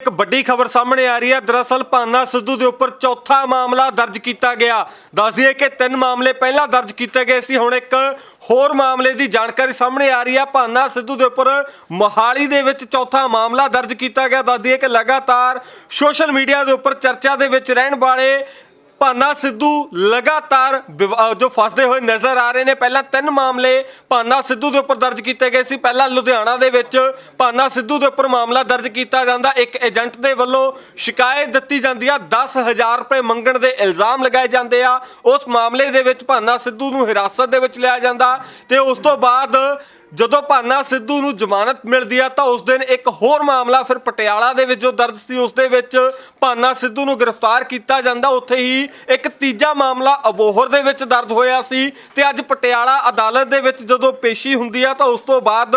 ਇੱਕ ਵੱਡੀ ਖਬਰ ਸਾਹਮਣੇ ਆ ਰਹੀ ਹੈ। ਦਰਅਸਲ ਭਾਨਾ ਸਿੱਧੂ ਦੇ ਉੱਪਰ ਚੌਥਾ ਮਾਮਲਾ ਦਰਜ ਕੀਤਾ ਗਿਆ। ਦੱਸ ਦਈਏ ਕਿ ਤਿੰਨ ਮਾਮਲੇ ਪਹਿਲਾਂ ਦਰਜ ਕੀਤੇ ਗਏ ਸੀ। ਹੁਣ ਇੱਕ ਹੋਰ ਮਾਮਲੇ ਦੀ ਜਾਣਕਾਰੀ ਸਾਹਮਣੇ ਆ ਰਹੀ ਹੈ। ਭਾਨਾ ਸਿੱਧੂ ਦੇ ਉੱਪਰ ਮੋਹਾਲੀ ਦੇ ਵਿੱਚ ਚੌਥਾ ਮਾਮਲਾ ਦਰਜ ਕੀਤਾ ਗਿਆ। ਦੱਸ ਦਈਏ ਕਿ ਲਗਾਤਾਰ ਸੋਸ਼ਲ ਮੀਡੀਆ ਦੇ ਉੱਪਰ ਚਰਚਾ ਦੇ ਵਿੱਚ ਰਹਿਣ ਵਾਲੇ ਭਾਨਾ ਸਿੱਧੂ ਲਗਾਤਾਰ ਵਿਵ- ਜੋ ਫਸਦੇ ਹੋਏ ਨਜ਼ਰ ਆ ਰਹੇ ਨੇ, ਪਹਿਲਾਂ ਤਿੰਨ ਮਾਮਲੇ ਭਾਨਾ ਸਿੱਧੂ ਦੇ ਉੱਪਰ ਦਰਜ ਕੀਤੇ ਗਏ ਸੀ। ਪਹਿਲਾਂ ਲੁਧਿਆਣਾ ਦੇ ਵਿੱਚ ਭਾਨਾ ਸਿੱਧੂ ਦੇ ਉੱਪਰ ਮਾਮਲਾ ਦਰਜ ਕੀਤਾ ਜਾਂਦਾ। ਇੱਕ ਏਜੰਟ ਦੇ ਵੱਲੋਂ ਸ਼ਿਕਾਇਤ ਦਿੱਤੀ ਜਾਂਦੀ ਆ। 10000 ਰੁਪਏ ਮੰਗਣ ਦੇ ਇਲਜ਼ਾਮ ਲਗਾਏ ਜਾਂਦੇ ਆ। ਉਸ ਮਾਮਲੇ ਦੇ ਵਿੱਚ ਭਾਨਾ ਸਿੱਧੂ ਨੂੰ ਹਿਰਾਸਤ ਦੇ ਵਿੱਚ ਲਿਆ ਜਾਂਦਾ ਤੇ ਉਸ ਤੋਂ ਬਾਅਦ ਜਦੋਂ ਭਾਨਾ ਸਿੱਧੂ ਨੂੰ ਜ਼ਮਾਨਤ ਮਿਲਦੀ ਆ ਤਾਂ ਉਸ ਦਿਨ ਇੱਕ ਹੋਰ ਮਾਮਲਾ ਫਿਰ ਪਟਿਆਲਾ ਦੇ ਵਿੱਚ ਜੋ ਦਰਜ ਸੀ, ਉਸ ਦੇ ਵਿੱਚ ਭਾਨਾ ਸਿੱਧੂ ਨੂੰ ਗ੍ਰਿਫਤਾਰ ਕੀਤਾ ਜਾਂਦਾ। ਉੱਥੇ ਹੀ ਇੱਕ ਤੀਜਾ ਮਾਮਲਾ ਅਬੋਹਰ ਦੇ ਵਿੱਚ ਦਰਜ ਹੋਇਆ ਸੀ ਤੇ ਅੱਜ ਪਟਿਆਲਾ ਅਦਾਲਤ ਦੇ ਵਿੱਚ ਜਦੋਂ ਪੇਸ਼ੀ ਹੁੰਦੀ ਆ ਤਾਂ ਉਸ ਤੋਂ ਬਾਅਦ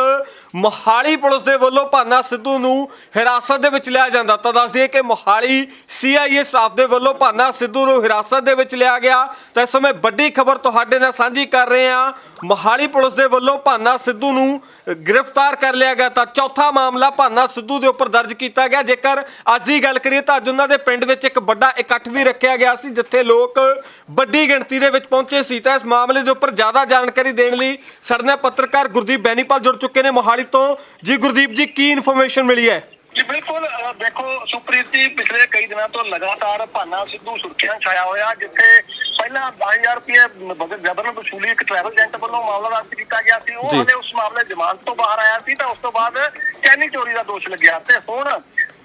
ਮੋਹਾਲੀ ਪੁਲਿਸ ਦੇ ਵੱਲੋਂ ਭਾਨਾ ਸਿੱਧੂ ਨੂੰ ਹਿਰਾਸਤ ਦੇ ਵਿੱਚ ਲਿਆ ਜਾਂਦਾ। ਤਾਂ ਦੱਸ ਦਈਏ ਕਿ ਮੋਹਾਲੀ ਸੀਆਈਏ ਸਟਾਫ ਦੇ ਵੱਲੋਂ ਭਾਨਾ ਸਿੱਧੂ ਨੂੰ ਹਿਰਾਸਤ ਦੇ ਵਿੱਚ ਲਿਆ ਗਿਆ। ਤਾਂ ਇਸ ਸਮੇਂ ਵੱਡੀ ਖਬਰ ਤੁਹਾਡੇ ਨਾਲ ਸਾਂਝੀ ਕਰ ਰਹੇ ਹਾਂ। ਮੋਹਾਲੀ ਪੁਲਿਸ ਦੇ ਵੱਲੋਂ ਭਾਨਾ ਸਿੱਧੂ ਨੂੰ ਗ੍ਰਿਫਤਾਰ ਕਰ ਲਿਆ ਗਿਆ ਤਾਂ ਚੌਥਾ ਮਾਮਲਾ ਭਾਨਾ ਸਿੱਧੂ ਦੇ ਉੱਪਰ ਦਰਜ ਕੀਤਾ ਗਿਆ। ਜੇਕਰ ਅੱਜ ਦੀ ਗੱਲ ਕਰੀਏ ਤਾਂ ਅੱਜ ਉਹਨਾਂ ਦੇ ਪਿੰਡ ਵਿੱਚ ਇੱਕ ਵੱਡਾ ਇਕੱਠ ਵੀ ਰੱਖਿਆ ਗਿਆ ਸੀ, ਜਿੱਥੇ ਲੋਕ ਵੱਡੀ ਗਿਣਤੀ ਦੇ ਵਿੱਚ ਪਹੁੰਚੇ ਸੀ। ਤਾਂ ਇਸ ਮਾਮਲੇ ਦੇ ਉੱਪਰ ਜ਼ਿਆਦਾ ਜਾਣਕਾਰੀ ਦੇਣ ਲਈ ਸਾਡੇ ਨਾਲ ਪੱਤਰਕਾਰ ਗੁਰਦੀਪ ਬੈਨੀਪਾਲ ਜੁੜ ਚੁੱਕੇ ਨੇ। ਮੋਹਾਲੀ ਤੋਂ ਜੀ ਗੁਰਦੀਪ ਜੀ, ਕੀ ਇਨਫੋਰਮੇਸ਼ਨ ਮਿਲੀ ਹੈ? ਜੀ ਬਿਲਕੁਲ ਦੇਖੋ ਸੁਪ੍ਰੀਤ ਜੀ ਪਿਛਲੇ ਕਈ ਦਿਨਾਂ ਤੋਂ ਲਗਾਤਾਰ ਭਾਨਾ ਸਿੱਧੂ ਸੁਰਖੀਆਂ ਛਾਇਆ ਹੋਇਆ ਜਿੱਥੇ ਪਹਿਲਾਂ 12000 ਰੁਪਏ ਬਗਰ ਜਬਰਨ ਵਸੂਲੀ ਇੱਕ ਟਰੈਵਲ ਏਜੰਟ ਵੱਲੋਂ ਮਾਮਲਾ ਦਰਜ ਕੀਤਾ ਗਿਆ ਸੀ ਉਹ। ਹਲੇ ਉਸ ਮਾਮਲੇ ਜ਼ਮਾਨਤ ਤੋਂ ਬਾਹਰ ਆਇਆ ਸੀ ਤਾਂ ਉਸ ਤੋਂ ਬਾਅਦ ਚੈਨੀ ਚੋਰੀ ਦਾ ਦੋਸ਼ ਲੱਗਿਆ ਤੇ ਹੁਣ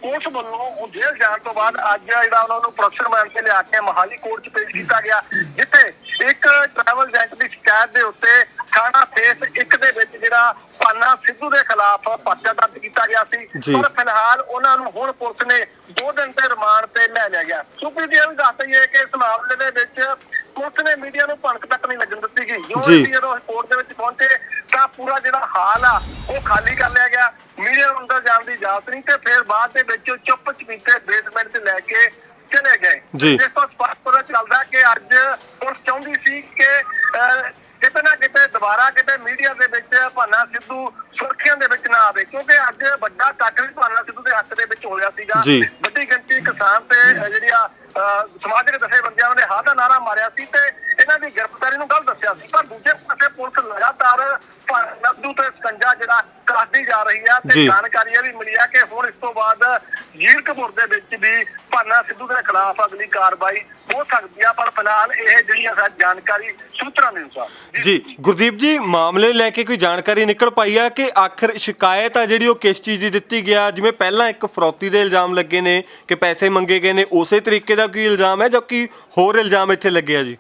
ਉਸ ਵੱਲੋਂ ਉਹ ਜੇਲ੍ਹ ਜਾਣ ਤੋਂ ਬਾਅਦ ਅੱਜ ਜਿਹੜਾ ਉਹਨਾਂ ਨੂੰ ਪ੍ਰੋਫੈਸਰ ਮੈਨ ਤੇ ਲਿਆ ਕੇ ਮਹਾਲੀ ਕੋਰਟ 'ਚ ਪੇਸ਼ ਕੀਤਾ ਗਿਆ ਜਿੱਥੇ ਇੱਕ ਟਰੈਵਲ ਏਜੰਟ ਦੀ ਸ਼ਿਕਾਇਤ ਦੇ ਉੱਤੇ ਥਾਣਾ ਫੇਸ ਇੱਕ ਦੇ ਵਿੱਚ ਜਿਹੜਾ ਪਾਨਾ ਸਿੱਧੂ ਦੇ ਖਿਲਾਫ ਪਰਚਾ ਦਰਜ ਕੀਤਾ ਗਿਆ। ਸੀ। ਪਰ ਫਿਲਹਾਲ ਉਹਨਾਂ ਨੂੰ ਹੁਣ ਪੁਲਿਸ ਨੇ 2 ਦਿਨ ਦੇ ਰਿਮਾਂਡ ਤੇ ਲੈ ਲਿਆ ਗਿਆ। ਸੁਪਰੀਮ ਜੀ ਵੀ ਦੱਸ ਦਈਏ ਕਿ ਇਸ ਮਾਮਲੇ ਦੇ ਵਿੱਚ ਪੁਲਿਸ ਨੇ ਮੀਡੀਆ ਨੂੰ ਭਣਕ ਤੱਕ ਨਹੀਂ ਲੱਗਣ ਦਿੱਤੀ ਗਈ ਜੋ ਜਦੋਂ ਕੋਰਟ ਦੇ ਵਿੱਚ ਪਹੁੰਚੇ ਤਾਂ ਪੂਰਾ ਜਿਹੜਾ ਹਾਲ ਆ ਉਹ ਖਾਲੀ ਕਰ ਲਿਆ ਗਿਆ। ਮੀਡੀਆ ਨੂੰ ਅੰਦਰ ਜਾਣ ਦੀ ਇਜਾਜ਼ਤ ਨਹੀਂ ਤੇ ਫਿਰ ਬਾਅਦ ਦੇ ਵਿੱਚ ਚੁੱਪ ਚਪੀਤੇ ਬੇਸਮੈਂਟ 'ਚ ਲੈ ਕੇ ਚਲੇ ਗਏ ਜੀ। ਜਿਸ ਤੋਂ ਸਪਸ਼ਟ ਪਤਾ ਚੱਲਦਾ ਕਿ ਅੱਜ ਪੁਲਿਸ ਚਾਹੁੰਦੀ ਸੀ ਕਿ ਕਿਤੇ ਨਾ ਕਿਤੇ ਦੁਬਾਰਾ ਕਿਤੇ ਮੀਡੀਆ ਦੇ ਵਿੱਚ ਭਾਨਾ ਸਿੱਧੂ ਸੁਰਖੀਆਂ ਦੇ ਵਿੱਚ ਨਾ ਆਵੇ ਕਿਉਂਕਿ ਅੱਜ ਵੱਡਾ ਕੱਟ ਵੀ ਭਾਨਾ ਸਿੱਧੂ ਦੇ ਹੱਕ ਦੇ ਵਿੱਚ ਹੋਇਆ ਸੀਗਾ। ਵੱਡੀ ਗਿਣਤੀ ਕਿਸਾਨ ਤੇ ਜਿਹੜੀਆਂ ਸਮਾਜਿਕ ਦਸਤੇਬੰਦੀਆਂ ਨੇ ਹਾਂ ਦਾ ਨਾਰਾ ਮਾਰਿਆ ਸੀ ਤੇ ਇਹਨਾਂ ਦੀ ਗ੍ਰਿਫਤਾਰੀ ਨੂੰ ਗਲਤ ਦੱਸਿਆ ਸੀ ਪਰ ਦੂਜੇ ਪਾਸੇ ਪੁਲਿਸ ਲਗਾਤਾਰ ਸਿੱਧੂ ਤੇ ਸਕੰਜਾ ਜਿਹੜਾ ਕੱਢਦੀ ਜਾ ਰਹੀ ਆ ਤੇ ਜੀ। ਜਾਣਕਾਰੀ ਇਹ ਵੀ ਮਿਲੀ ਆ ਕਿ ਹੁਣ ਇਸ ਤੋਂ ਬਾਅਦ ਜੀਰਕਪੁਰ ਦੇ ਵਿੱਚ ਵੀ ਭਾਨਾ ਸਿੱਧੂ ਦੇ ਖਿਲਾਫ ਅਗਲੀ ਕਾਰਵਾਈ ਹੋ ਸਕਦੀ ਆ ਪਰ ਫਿਲਹਾਲ ਇਹ ਜਿਹੜੀਆਂ ਸਾਡੀ ਜਾਣਕਾਰੀ ਸੂਤਰਾਂ ਦੇ ਅਨੁਸਾਰ। ਜੀ ਗੁਰਦੀਪ ਜੀ ਮਾਮਲੇ ਲੈ ਕੇ ਕੋਈ ਜਾਣਕਾਰੀ ਨਿਕਲ ਪਾਈ ਆ ਕਿ ਆਖਰ ਸ਼ਿਕਾਇਤ ਆ ਜਿਹੜੀ ਉਹ ਕਿਸ ਚੀਜ਼ ਦੀ ਦਿੱਤੀ ਗਿਆ? ਜਿਵੇਂ ਪਹਿਲਾਂ ਇੱਕ ਫਰੌਤੀ ਦੇ ਇਲਜ਼ਾਮ ਲੱਗੇ ਨੇ ਕਿ ਪੈਸੇ ਮੰਗੇ ਗਏ ਨੇ ਉਸੇ ਤਰੀਕੇ ਦਾ ਕੋਈ ਇਲਜ਼ਾਮ ਹੈ ਜਾਂ ਕਿ ਹੋਰ ਇਲਜ਼ਾਮ ਇੱਥੇ ਲੱਗੇ ਆ ਜੀ?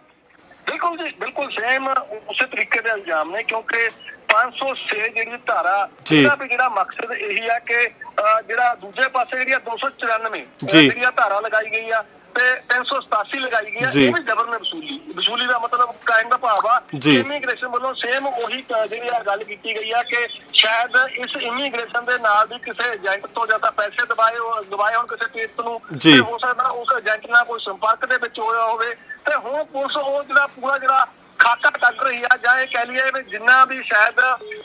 ਬਿਲਕੁਲ ਜੀ ਬਿਲਕੁਲ ਸੇਮ ਉਸੇ ਤਰੀਕੇ ਦੇ ਇਲਜ਼ਾਮ ਨੇ ਕਿਉਂਕਿ 506 ਜਿਹੜੀ ਧਾਰਾ ਜੀ। ਇਹਦਾ ਵੀ ਜਿਹੜਾ ਮਕਸਦ ਇਹੀ ਆ ਕਿ ਜਿਹੜਾ ਦੂਜੇ ਪਾਸੇ ਜਿਹੜੀ ਆ 294 ਅਹ, ਜੀ। ਜਿਹੜੀਆਂ ਧਾਰਾ ਲਗਾਈ ਗਈ ਆ ਤੇ 387 ਲਗਾਈ ਗਈ ਜੀ। ਇਹ ਵੀ ਜ਼ਬਰਨ ਵਸੂਲੀ ਵਸੂਲੀ ਦਾ ਮਤਲਬ ਕਾਇਮ ਦਾ ਭਾਵ ਆ ਜੀ। ਇਮੀਗ੍ਰੇਸ਼ਨ ਵੱਲੋਂ ਸੇਮ ਉਹੀ ਕ- ਜਿਹੜੀ ਆ ਗੱਲ ਕੀਤੀ ਗਈ ਆ ਕਿ ਸ਼ਾਇਦ ਇਸ ਇਮੀਗ੍ਰੇਸ਼ਨ ਦੇ ਨਾਲ ਵੀ ਕਿਸੇ ਏਜੰਟ ਤੋਂ ਜਾਂ ਤਾਂ ਪੈਸੇ ਦਬਾਏ ਹੋ- ਦਬਾਏ ਹੋਣ ਕਿਸੇ ਟੀਪ ਨੂੰ ਜੀ। ਤੇ ਹੋ ਸਕਦਾ ਉਸ ਏਜੰਟ ਨਾਲ ਕੋਈ ਸੰਪਰਕ ਦੇ ਵਿੱਚ ਹੋਇਆ ਹੋਵੇ ਤੇ ਹੁਣ ਪੁਲਿਸ ਉਹ ਜਿਹੜਾ ਪੂਰਾ ਜਿਹੜਾ ਖਾਕਾ ਕੱਢ ਰਹੀ ਆ ਜਾਂ ਇਹ ਕਹਿ ਲਈਏ ਵੀ ਜਿੰਨਾ ਵੀ ਸ਼ਾਇਦ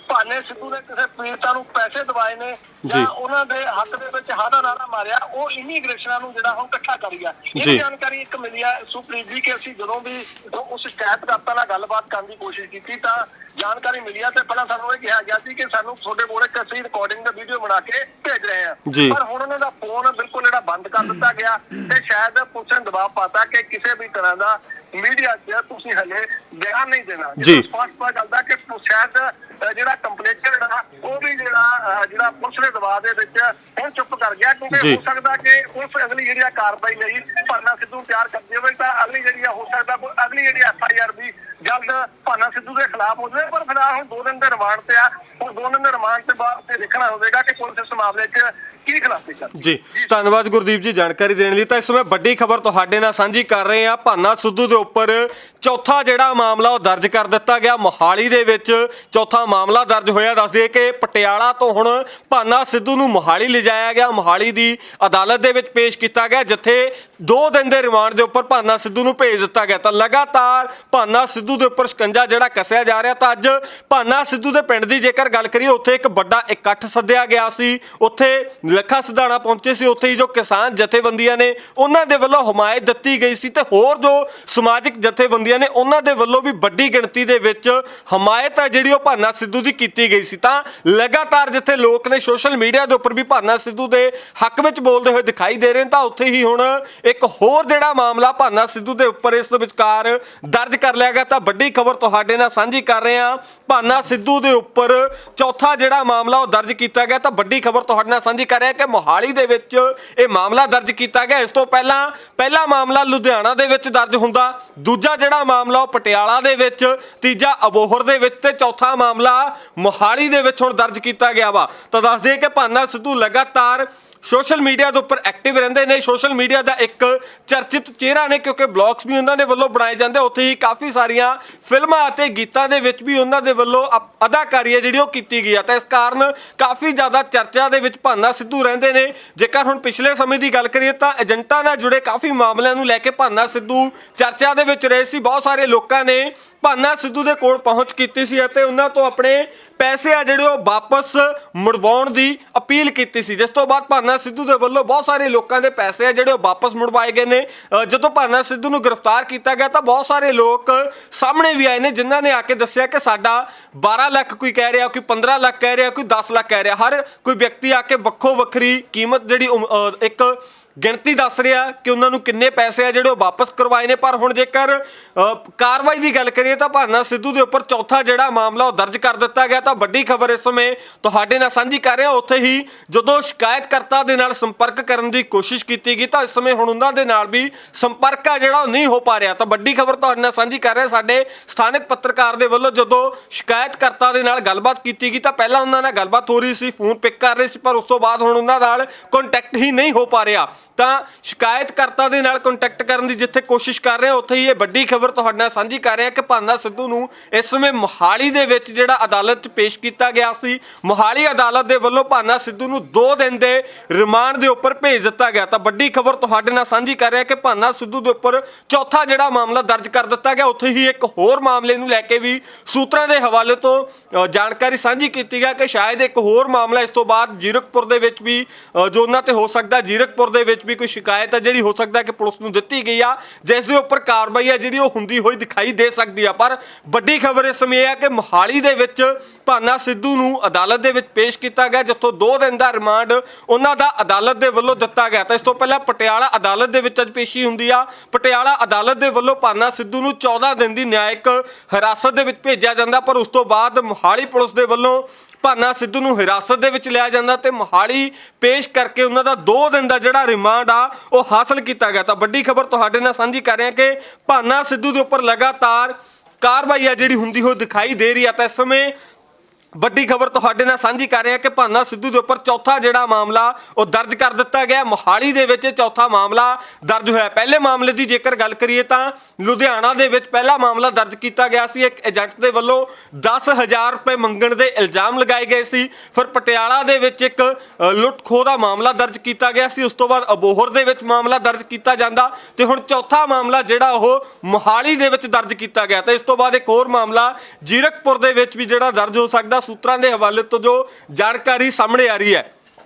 ਭਾਨੇ ਸਿੱਧੂ ਨੇ ਕਿਸੇ ਪੀੜਤਾਂ ਨੂੰ ਪੈਸੇ ਦਵਾਏ ਨੇ ਜੀ। ਉਹਨਾਂ ਦੇ ਹੱਕ ਦੇ ਵਿੱਚ ਹਾਦਾ ਨਾਰਾ ਮਾਰਿਆ ਉਹ ਇਮੀਗ੍ਰੇਸ਼ਨਾਂ ਨੂੰ ਜਿਹੜਾ ਹੁਣ ਇਕੱਠਾ ਕਰੀ ਆ ਜੀ। ਇਹ ਜਾਣਕਾਰੀ ਇੱਕ ਮਿਲੀ ਆ ਸੁਪਰੀਤ ਜੀ ਕਿ ਅਸੀਂ ਜਦੋਂ ਵੀ ਉਸ ਸ਼ਿਕਾਇਤਕਰਤਾ ਨਾਲ ਗੱਲਬਾਤ ਕਰਨ ਦੀ ਕੋਸ਼ਿਸ਼ ਕੀਤੀ ਤਾਂ ਜਾਣਕਾਰੀ ਮਿਲੀ ਆ ਤੇ ਪਹਿਲਾਂ ਸਾਨੂੰ ਇਹ ਕਿਹਾ ਗਿਆ ਸੀ ਕਿ ਸਾਨੂੰ ਤੁਹਾਡੇ ਕੋਲ ਇੱਕ ਅਸੀਂ ਰਿਕਾਰਡਿੰਗ ਦਾ ਵੀਡੀਓ ਬਣਾ ਕੇ ਭੇਜ ਰਹੇ ਜੀ। ਪਰ ਹੁਣ ਉਹਨਾਂ ਦਾ ਫੋਨ ਬਿਲਕੁਲ ਜਿਹੜਾ ਬੰਦ ਕਰ ਦਿੱਤਾ ਗਿਆ ਤੇ ਸ਼ਾਇਦ ਪੁਲਿਸ ਨੇ ਦਬਾਅ ਪਾਤਾ ਕਿ ਕਿਸੇ ਵੀ ਤਰ੍ਹਾਂ ਦਾ ਮੀਡੀਆ 'ਚ ਤੁਸੀਂ ਹਲੇ ਬਿਆਨ ਨਹੀਂ ਦੇਣਾ। ਜੀ। ਸਪਸ਼ਟ ਪਤਾ ਚੱਲਦਾ ਕਿ ਪੁ- ਸ਼ਾਇਦ ਜਿਹੜਾ ਕੰਪਲੇਂਟਰ ਜਿਹੜਾ ਉਹ ਵੀ ਜਿਹੜਾ ਜਿਹੜਾ ਪੁਲਿਸ ਦੇ ਦਬਾਅ ਦੇ ਵਿੱਚ ਹੁਣ ਚੁੱਪ ਕਰ ਗਿਆ ਕਿਉਂਕਿ। ਹੋ ਸਕਦਾ ਕਿ ਉਸ ਅਗਲੀ ਜਿਹੜੀ ਆ ਕਾਰਵਾਈ ਲਈ ਭਾਨਾ ਸਿੱਧੂ ਤਿਆਰ ਕਰਦੀ ਹੋਵੇ ਤਾਂ ਅਗਲੀ ਜਿਹੜੀ ਆ ਹੋ ਸਕਦਾ ਕੋਈ ਅਗਲੀ ਜਿਹੜੀ ਐਫ ਆਈ ਆਰ ਵੀ ਜਲਦ ਭਾਨਾ ਸਿੱਧੂ ਦੇ ਖਿਲਾਫ ਹੋ ਜਾਵੇ। ਪਰ ਫਿਲਹਾਲ ਹੁਣ ਦੋ ਦਿਨ ਦੇ ਰਿਮਾਂਡ ਤੇ ਆ। ਹੁਣ ਦੋ ਦਿਨ ਦੇ ਰਿਮਾਂਡ ਤੇ ਬਾਅਦ ਤੇ ਦੇਖਣਾ ਹੋਵੇਗਾ ਕਿ ਪੁਲਿਸ ਇਸ ਮਾਮਲੇ 'ਚ ਕੀ ਖਿਲਾਫੀ ਕਰਦੀ ਜੀ ਧੰਨਵਾਦ ਗੁਰਦੀਪ ਜੀ ਜਾਣਕਾਰੀ ਦੇਣ ਲਈ। ਤਾਂ ਇਸ ਸਮੇਂ ਵੱਡੀ ਖਬਰ ਤੁਹਾਡੇ ਨਾਲ ਸਾਂਝੀ ਕਰ ਰਹੇ ਹਾਂ। ਭਾਨਾ ਸਿੱਧੂ ਦੇ ਉੱਪਰ ਚੌਥਾ ਜਿਹੜਾ ਮਾਮਲਾ ਉਹ ਦਰਜ ਕਰ ਦਿੱਤਾ ਗਿਆ। ਮੋਹਾਲੀ ਦੇ ਵਿੱਚ ਚੌਥਾ ਮਾਮਲਾ ਦਰਜ ਹੋਇਆ। ਦੱਸ ਦਈਏ ਕਿ ਪਟਿਆਲਾ ਤੋਂ ਹੁਣ ਭਾਨਾ ਸਿੱਧੂ ਨੂੰ ਮੋਹਾਲੀ ਲਿਜਾਇਆ ਗਿਆ। ਮੋਹਾਲੀ ਦੀ ਅਦਾਲਤ ਦੇ ਵਿੱਚ ਪੇਸ਼ ਕੀਤਾ ਗਿਆ, ਜਿੱਥੇ 2 ਦਿਨ ਦੇ ਰਿਮਾਂਡ ਦੇ ਉੱਪਰ ਭਾਨਾ ਸਿੱਧੂ ਨੂੰ ਭੇਜ ਦਿੱਤਾ ਗਿਆ ਤਾਂ ਲਗਾਤਾਰ ਭਾਨਾ ਸਿੱਧੂ ਦੇ ਉੱਪਰ ਸ਼ਿਕੰਜਾ ਜਿਹੜਾ ਕੱਸਿਆ ਜਾ ਰਿਹਾ ਤਾਂ ਅੱਜ ਭਾਨਾ ਸਿੱਧੂ ਦੇ ਪਿੰਡ ਦੀ ਜੇਕਰ ਗੱਲ ਕਰੀਏ, ਉੱਥੇ ਇੱਕ ਵੱਡਾ ਇਕੱਠ ਸੱਦਿਆ ਗਿਆ ਸੀ। ਉੱਥੇ ਲੱਖਾ ਸਿਧਾਣਾ ਪਹੁੰਚੇ ਸੀ। ਉੱਥੇ ਹੀ ਜੋ ਕਿਸਾਨ ਜਥੇਬੰਦੀਆਂ ਨੇ ਉਹਨਾਂ ਦੇ ਵੱਲੋਂ ਹਮਾਇਤ ਦਿੱਤੀ ਗਈ ਸੀ ਤੇ ਹੋਰ ਜੋ ਸਮਾਜਿਕ ਜਥੇਬੰਦੀਆਂ ਨੇ ਉਹਨਾਂ ਦੇ ਵੱਲੋਂ ਵੀ ਵੱਡੀ ਗਿਣਤੀ ਦੇ ਵਿੱਚ ਹਮਾਇਤ ਹੈ ਜਿਹੜੀ ਉਹ ਭਾਨਾ ਸਿੱਧੂ ਦੀ ਕੀਤੀ ਗਈ ਸੀ। ਤਾਂ ਲਗਾਤਾਰ ਜਿੱਥੇ ਲੋਕ ਨੇ ਸੋਸ਼ਲ ਮੀਡੀਆ ਦੇ ਉੱਪਰ ਵੀ ਭਾਨਾ ਸਿੱਧੂ ਦੇ ਹੱਕ ਵਿੱਚ ਬੋਲਦੇ ਹੋਏ ਦਿਖਾਈ ਦੇ ਰਹੇ ਨੇ, ਤਾਂ ਉੱਥੇ ਹੀ ਹੁਣ ਇੱਕ ਹੋਰ ਜਿਹੜਾ ਮਾਮਲਾ ਭਾਨਾ ਸਿੱਧੂ ਦੇ ਉੱਪਰ ਇਸ ਵਿਚਕਾਰ ਦਰਜ ਕਰ ਲਿਆ ਗਿਆ, ਤਾਂ ਵੱਡੀ ਖਬਰ ਤੁਹਾਡੇ ਨਾਲ ਸਾਂਝੀ ਕਰ ਰਹੇ ਹਾਂ। ਭਾਨਾ ਸਿੱਧੂ ਦੇ ਉੱਪਰ ਚੌਥਾ ਜਿਹੜਾ ਮਾਮਲਾ ਉਹ ਦਰਜ ਕੀਤਾ ਗਿਆ, ਤਾਂ ਵੱਡੀ ਖਬਰ ਤੁਹਾਡੇ ਨਾਲ ਸਾਂਝੀ ਕਰ ਰਿਹਾ ਕਿ ਮੋਹਾਲੀ ਦੇ ਵਿੱਚ ਇਹ ਮਾਮਲਾ ਦਰਜ ਕੀਤਾ ਗਿਆ। ਇਸ ਤੋਂ ਪਹਿਲਾਂ, ਪਹਿਲਾ ਮਾਮਲਾ ਲੁਧਿਆਣਾ ਦੇ ਵਿੱਚ ਦਰਜ ਹੁੰਦਾ, ਦੂਜਾ ਜਿਹੜਾ ਮਾਮਲਾ ਉਹ ਪਟਿਆਲਾ ਦੇ ਵਿੱਚ, ਤੀਜਾ ਅਬੋਹਰ ਦੇ ਵਿੱਚ ਤੇ ਚੌਥਾ ਮਾਮਲਾ ਮੋਹਾਲੀ ਦੇ ਵਿੱਚ ਹੁਣ ਦਰਜ ਕੀਤਾ ਗਿਆ ਵਾ। ਤਾਂ ਦੱਸ ਦਈਏ ਕਿ ਭਾਨਾ ਸਿੱਧੂ ਲਗਾਤਾਰ ਸੋਸ਼ਲ ਮੀਡੀਆ ਦੇ ਉੱਪਰ ਐਕਟਿਵ ਰਹਿੰਦੇ ਨੇ। ਸੋਸ਼ਲ ਮੀਡੀਆ ਦਾ ਇੱਕ ਚਰਚਿਤ ਚਿਹਰਾ ਨੇ, ਕਿਉਂਕਿ ਬਲੌਗਸ ਵੀ ਉਹਨਾਂ ਦੇ ਵੱਲੋਂ ਬਣਾਏ ਜਾਂਦੇ ਉੱਥੇ ਹੀ ਕਾਫੀ ਸਾਰੀਆਂ ਫਿਲਮਾਂ ਅਤੇ ਗੀਤਾਂ ਦੇ ਵਿੱਚ ਵੀ ਉਹਨਾਂ ਦੇ ਵੱਲੋਂ ਅਪ- ਅਦਾਕਾਰੀ ਹੈ ਜਿਹੜੀ ਉਹ ਕੀਤੀ ਗਈ ਆ। ਤਾਂ ਇਸ ਕਾਰਨ ਕਾਫੀ ਜ਼ਿਆਦਾ ਚਰਚਾ ਦੇ ਵਿੱਚ ਭਾਨਾ ਸਿੱਧੂ ਰਹਿੰਦੇ ਨੇ। ਜੇਕਰ ਹੁਣ ਪਿਛਲੇ ਸਮੇਂ ਦੀ ਗੱਲ ਕਰੀਏ ਤਾਂ ਏਜੰਟਾਂ ਨਾਲ ਜੁੜੇ ਕਾਫੀ ਮਾਮਲਿਆਂ ਨੂੰ ਲੈ ਕੇ ਭਾਨਾ ਸਿੱਧੂ ਚਰਚਾ ਦੇ ਵਿੱਚ ਰਹੇ ਸੀ। ਬਹੁਤ ਸਾਰੇ ਲੋਕਾਂ ਨੇ ਭਾਨਾ ਸਿੱਧੂ ਦੇ ਕੋਲ ਪਹੁੰਚ ਕੀਤੀ ਸੀ ਅਤੇ ਉਹਨਾਂ ਤੋਂ ਆਪਣੇ ਪੈਸੇ ਆ ਜਿਹੜੇ ਉਹ ਵਾਪਸ ਮੁੜਵਾਉਣ ਦੀ ਅਪੀਲ ਕੀਤੀ ਸੀ। ਜਿਸ ਤੋਂ ਬਾਅਦ ਭਾਨਾ ਸਿੱਧੂ ਦੇ ਵੱਲੋਂ ਬਹੁਤ ਸਾਰੇ ਲੋਕਾਂ ਦੇ ਪੈਸੇ ਆ ਜਿਹੜੇ ਉਹ ਵਾਪਸ ਮੁੜਵਾਏ ਗਏ ਨੇ। ਜਦੋਂ ਭਾਨਾ ਸਿੱਧੂ ਨੂੰ ਗ੍ਰਿਫਤਾਰ ਕੀਤਾ ਗਿਆ ਤਾਂ ਬਹੁਤ ਸਾਰੇ ਲੋਕ ਸਾਹਮਣੇ ਵੀ ਆਏ ਨੇ, ਜਿਨ੍ਹਾਂ ਨੇ ਆ ਕੇ ਦੱਸਿਆ ਕਿ ਸਾਡਾ 12 ਲੱਖ ਕੋਈ ਕਹਿ ਰਿਹਾ, ਕੋਈ 15 ਲੱਖ ਕਹਿ ਰਿਹਾ, ਕੋਈ 10 ਲੱਖ ਕਹਿ ਰਿਹਾ। ਹਰ ਕੋਈ ਵਿਅਕਤੀ ਆ ਕੇ ਵੱਖੋ ਵੱਖਰੀ ਕੀਮਤ ਜਿਹੜੀ ਉਮ- ਇੱਕ ਗਿਣਤੀ ਦੱਸ ਰਿਹਾ ਕਿ ਉਹਨਾਂ ਨੂੰ ਕਿੰਨੇ ਪੈਸੇ ਆ ਜਿਹੜੇ ਉਹ ਵਾਪਸ ਕਰਵਾਏ ਨੇ, ਪਰ ਹੁਣ ਜੇਕਰ ਕਾਰਵਾਈ ਦੀ ਗੱਲ ਕਰੀਏ ਤਾਂ ਭਾਨਾ ਸਿੱਧੂ ਦੇ ਉੱਪਰ ਚੌਥਾ ਜਿਹੜਾ ਮਾਮਲਾ ਉਹ ਦਰਜ ਕਰ ਦਿੱਤਾ ਗਿਆ, ਤਾਂ ਵੱਡੀ ਖਬਰ ਇਸ ਸਮੇਂ ਤੁਹਾਡੇ ਨਾਲ ਸਾਂਝੀ ਕਰ ਰਿਹਾ, ਉੱਥੇ ਹੀ ਜਦੋਂ ਸ਼ਿਕਾਇਤਕਰਤਾ ਦੇ ਨਾਲ ਸੰਪਰਕ ਕਰਨ ਦੀ ਕੋਸ਼ਿਸ਼ ਕੀਤੀ ਗਈ, ਤਾਂ ਇਸ ਸਮੇਂ ਹੁਣ ਉਹਨਾਂ ਦੇ ਨਾਲ ਵੀ ਸੰਪਰਕ ਆ ਜਿਹੜਾ ਉਹ ਨਹੀਂ ਹੋ ਪਾ ਰਿਹਾ, ਤਾਂ ਵੱਡੀ ਖਬਰ ਤੁਹਾਡੇ ਨਾਲ ਸਾਂਝੀ ਕਰ ਰਿਹਾ, ਸਾਡੇ ਸਥਾਨਕ ਪੱਤਰਕਾਰ ਦੇ ਵੱਲੋਂ ਜਦੋਂ ਸ਼ਿਕਾਇਤਕਰਤਾ ਦੇ ਨਾਲ ਗੱਲਬਾਤ ਕੀਤੀ ਗਈ, ਤਾਂ ਪਹਿਲਾਂ ਉਹਨਾਂ ਨਾਲ ਗੱਲਬਾਤ ਹੋ ਰਹੀ ਸੀ, ਫੋਨ ਪਿਕ ਕਰ ਰਹੇ ਸੀ, ਪਰ ਉਸ ਤੋਂ ਬਾਅਦ ਹੁਣ ਉਹਨਾਂ ਨਾਲ ਕੰਟੈਕਟ ਹੀ ਨਹੀਂ ਹੋ ਪਾ ਰਿਹਾ। ਤਾਂ ਸ਼ਿਕਾਇਤਕਰਤਾ ਦੇ ਨਾਲ ਕੰਟੈਕਟ ਕਰਨ ਦੀ ਜਿੱਥੇ ਕੋਸ਼ਿਸ਼ ਕਰ ਰਹੇ ਹਾਂ ਉੱਥੇ ਹੀ ਇਹ ਵੱਡੀ ਖਬਰ ਤੁਹਾਡੇ ਨਾਲ ਸਾਂਝੀ ਕਰ ਰਹੇ ਹਾਂ ਕਿ ਭਾਨਾ ਸਿੱਧੂ ਨੂੰ ਇਸ ਸਮੇਂ ਮੋਹਾਲੀ ਦੇ ਵਿੱਚ ਜਿਹੜਾ ਅਦਾਲਤ 'ਚ ਪੇਸ਼ ਕੀਤਾ ਗਿਆ ਸੀ, ਮੋਹਾਲੀ ਅਦਾਲਤ ਦੇ ਵੱਲੋਂ ਭਾਨਾ ਸਿੱਧੂ ਨੂੰ 2 ਦਿਨ ਦੇ ਰਿਮਾਂਡ ਦੇ ਉੱਪਰ ਭੇਜ ਦਿੱਤਾ ਗਿਆ। ਤਾਂ ਵੱਡੀ ਖਬਰ ਤੁਹਾਡੇ ਨਾਲ ਸਾਂਝੀ ਕਰ ਰਿਹਾ ਕਿ ਭਾਨਾ ਸਿੱਧੂ ਦੇ ਉੱਪਰ ਚੌਥਾ ਜਿਹੜਾ ਮਾਮਲਾ ਦਰਜ ਕਰ ਦਿੱਤਾ ਗਿਆ, ਉੱਥੇ ਹੀ ਇੱਕ ਹੋਰ ਮਾਮਲੇ ਨੂੰ ਲੈ ਕੇ ਵੀ ਸੂਤਰਾਂ ਦੇ ਹਵਾਲੇ ਤੋਂ ਜਾਣਕਾਰੀ ਸਾਂਝੀ ਕੀਤੀ ਗਿਆ ਕਿ ਸ਼ਾਇਦ ਇੱਕ ਹੋਰ ਮਾਮਲਾ ਇਸ ਤੋਂ ਬਾਅਦ ਜੀਰਕਪੁਰ ਦੇ ਵਿੱਚ ਵੀ ਜੋ ਉਹਨਾਂ ਤੇ ਹੋ ਸਕਦਾ, ਜੀਰਕਪੁਰ ਦੇ ਵਿੱਚ ਵੀ ਕੋਈ ਸ਼ਿਕਾਇਤ ਹੈ ਜਿਹੜੀ ਹੋ ਸਕਦਾ ਕਿ ਪੁਲਿਸ ਨੂੰ ਦਿੱਤੀ ਗਈ ਆ, ਜਿਸ ਦੇ ਉੱਪਰ ਕਾਰਵਾਈ ਹੈ ਜਿਹੜੀ ਉਹ ਹੁੰਦੀ ਹੋਈ ਦਿਖਾਈ ਦੇ ਸਕਦੀ ਆ। ਪਰ ਵੱਡੀ ਖਬਰ ਇਸ ਸਮੇਂ ਇਹ ਹੈ ਕਿ ਮੋਹਾਲੀ ਦੇ ਵਿੱਚ ਭਾਨਾ ਸਿੱਧੂ ਨੂੰ ਅਦਾਲਤ ਦੇ ਵਿੱਚ ਪੇਸ਼ ਕੀਤਾ ਗਿਆ, ਜਿੱਥੋਂ 2 ਦਿਨ ਦਾ ਰਿਮਾਂਡ ਉਹਨਾਂ ਦਾ ਅਦਾਲਤ ਦੇ ਵੱਲੋਂ ਦਿੱਤਾ ਗਿਆ। ਤਾਂ ਇਸ ਤੋਂ ਪਹਿਲਾਂ ਪਟਿਆਲਾ ਅਦਾਲਤ ਦੇ ਵਿੱਚ ਅੱਜ ਪੇਸ਼ੀ ਹੁੰਦੀ ਆ। ਪਟਿਆਲਾ ਅਦਾਲਤ ਦੇ ਵੱਲੋਂ ਭਾਨਾ ਸਿੱਧੂ ਨੂੰ 14 ਦਿਨ ਦੀ ਨਿਆਇਕ ਹਿਰਾਸਤ ਦੇ ਵਿੱਚ ਭੇਜਿਆ ਜਾਂਦਾ, ਪਰ ਉਸ ਤੋਂ ਬਾਅਦ ਮੋਹਾਲੀ ਪੁਲਿਸ ਦੇ ਵੱਲੋਂ ਭਾਨਾ ਸਿੱਧੂ ਨੂੰ ਹਿਰਾਸਤ ਦੇ ਵਿੱਚ ਲਿਆ ਜਾਂਦਾ ਤੇ ਮੋਹਾਲੀ ਪੇਸ਼ ਕਰਕੇ ਉਹਨਾਂ ਦਾ 2 ਦਿਨ ਦਾ ਜਿਹੜਾ ਰਿਮਾਂਡ ਆ, ਉਹ ਹਾਸਲ ਕੀਤਾ ਗਿਆ। ਤਾਂ ਵੱਡੀ ਖਬਰ ਤੁਹਾਡੇ ਨਾਲ ਸਾਂਝੀ ਕਰ ਰਹੇ ਹਾਂ ਕਿ ਭਾਨਾ ਸਿੱਧੂ ਦੇ ਉੱਪਰ ਲਗਾਤਾਰ ਕਾਰਵਾਈ ਆ ਜਿਹੜੀ ਹੁੰਦੀ ਹੋਈ ਦਿਖਾਈ ਦੇ ਰਹੀ ਆ। ਤਾਂ ਇਸ ਸਮੇਂ ਵੱਡੀ ਖਬਰ ਤੁਹਾਡੇ ਨਾਲ ਸਾਂਝੀ ਕਰ ਰਿਹਾ ਕਿ ਭਾਨਾ ਸਿੱਧੂ ਦੇ ਉੱਪਰ ਚੌਥਾ ਜਿਹੜਾ ਮਾਮਲਾ ਉਹ ਦਰਜ ਕਰ ਦਿੱਤਾ ਗਿਆ। ਮੋਹਾਲੀ ਦੇ ਵਿੱਚ ਇਹ ਚੌਥਾ ਮਾਮਲਾ ਦਰਜ ਹੋਇਆ। ਪਹਿਲੇ ਮਾਮਲੇ ਦੀ ਜੇਕਰ ਗੱਲ ਕਰੀਏ ਤਾਂ ਲੁਧਿਆਣਾ ਦੇ ਵਿੱਚ ਪਹਿਲਾ ਮਾਮਲਾ ਦਰਜ ਕੀਤਾ ਗਿਆ ਸੀ। ਇੱਕ ਏਜੰਟ ਦੇ ਵੱਲੋਂ 10000 ਰੁਪਏ ਮੰਗਣ ਦੇ ਇਲਜ਼ਾਮ ਲਗਾਏ ਗਏ ਸੀ। ਫਿਰ ਪਟਿਆਲਾ ਦੇ ਵਿੱਚ ਇੱਕ ਅ, ਲੁੱਟ ਖੋਹ ਦਾ ਮਾਮਲਾ ਦਰਜ ਕੀਤਾ ਗਿਆ ਸੀ। ਉਸ ਤੋਂ ਬਾਅਦ ਅਬੋਹਰ ਦੇ ਵਿੱਚ ਮਾਮਲਾ ਦਰਜ ਕੀਤਾ ਜਾਂਦਾ ਤੇ ਹੁਣ ਚੌਥਾ ਮਾਮਲਾ ਜਿਹੜਾ ਉਹ ਮੋਹਾਲੀ ਦੇ ਵਿੱਚ ਦਰਜ ਕੀਤਾ ਗਿਆ। ਤੇ ਇਸ ਤੋਂ ਬਾਅਦ ਇੱਕ ਹੋਰ ਮਾਮਲਾ ਜੀਰਕਪੁਰ ਦੇ ਵਿੱਚ ਵੀ ਜਿਹੜਾ ਦਰਜ ਹੋ ਸਕਦਾ ਸੂਤਰਾਂ ਦੇ ਹਵਾਲੇ ਤੋਂ ਜੋ ਜਾਣਕਾਰੀ ਸਾਹਮਣੇ ਆ ਰਹੀ ਹੈ।